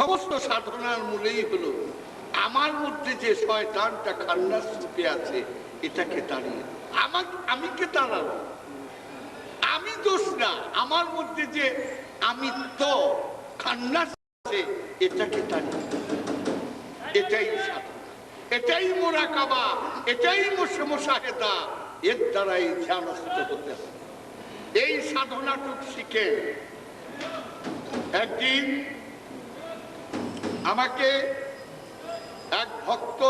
সমস্ত সাধনার মূলেই হলো, আমার মধ্যে যে শয়তানটা খান্নাস রূপে আছে, এটাকে দাঁড়িয়ে আমার আমি কে তাড়াবো? আমি দোষ না, আমার মধ্যে যে আমি তো খান্নাস আছে, এটাকে দাঁড়িয়ে এটাই সাধনা, এটাই মোরাকাবা এটাই মোশে মোশাহেদা, এর দ্বারাই ধ্যানস্থ হতে এই সাধনাটুক শিখে একদিন আমাকে এক ভক্ত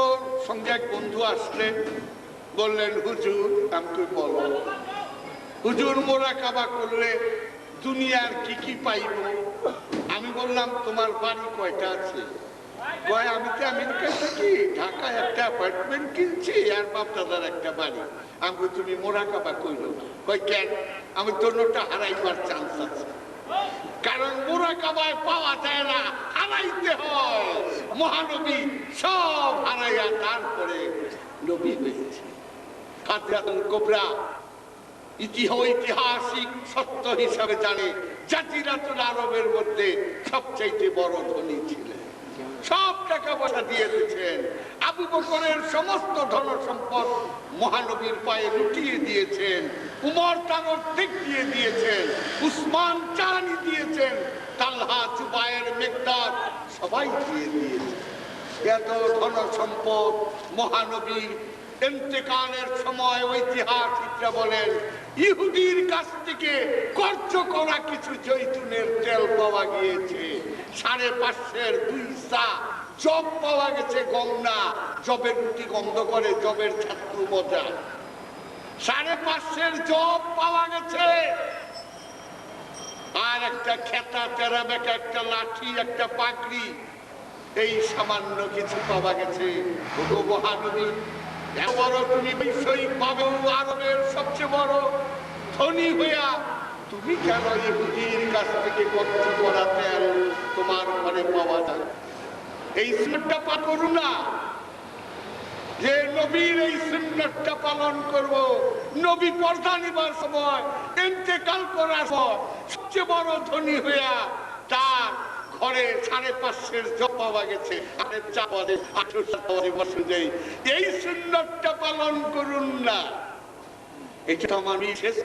সঙ্গে এক বন্ধু আসলেন বললেন, হুজুর আমাকে বলো। হুজুর মোরা কাবা করলে, দুনিয়ার কি কি পাইব? আমি বললাম, তোমার বাড়ি কয়টা আছে? কয়, আমি তো আমেরিকায় থাকি, ঢাকায় একটা অ্যাপার্টমেন্ট কিনছি আর বাপদাদার একটা বাড়ি। আমি তুমি মোরা কাবা কইল কয়, কেন? আমি তোরটা হারাইবার চান্স আছে। কারণ মোরা কাবায় পাওয়া যায় না। হারাইতে হয়। মহানবী সব হারাইয়া তারপরে নবী হয়েছে। কাতিয়াতুল ঐতিহাসিক সত্য হিসাবে জানে জাতিরাতুল আরবের মধ্যে সবচাইতে বড় ধনী ছিলেন। সব টাকা পয়সা দিয়ে দিয়েছেন। আবু বকরের সমস্ত ধন সম্পদ মহানবীর পায়ে লুটিয়ে দিয়েছেন, উমর তার অর্ধেক দিয়ে দিয়েছেন, উসমান চারানি দিয়েছেন, তালহা চুবায়ের মেঘদার সবাই দিয়ে দিয়েছেন। এত ধন সম্পদ মহানবীর ইন্তেকালের সময় ঐতিহাসিকরা বলেন, ইহুদির কাছ থেকে কর্য করা কিছু জৈতুনের তেল পাওয়া গিয়েছে। সাড়ে পাঁচশের দুই সা জব পাওয়া গেছে না জবের রুটি গন্ধ করে, জবের ছাত্র মজা। সাড়ে পাঁচশের জব পাওয়া গেছে। আর একটা খেতা তেরা বেকা, একটা লাঠি, একটা পাগড়ি। এই সামান্য কিছু পাওয়া গেছে। আরবের সবচেয়ে বড় ধনী হইয়া। তুমি কেন ইহুদির কাছ থেকে কষ্ট করাতে তোমার ঘরে পাওয়া যায়? এই সুন্নতটা পা করু না। যে নবীর এই সুন্নতটা পালন করব, নবী পর্দা নিবার সময়, ইন্তেকাল করার পর সবচেয়ে বড় ধনী হইয়া তার ঘরে সাড়ে পাঁচশের জব পাওয়া গেছে আরে চাপালে আঠারোশো বছর যাই। এই সুন্নতটা পালন করুন না। এটা আমার বিশেষ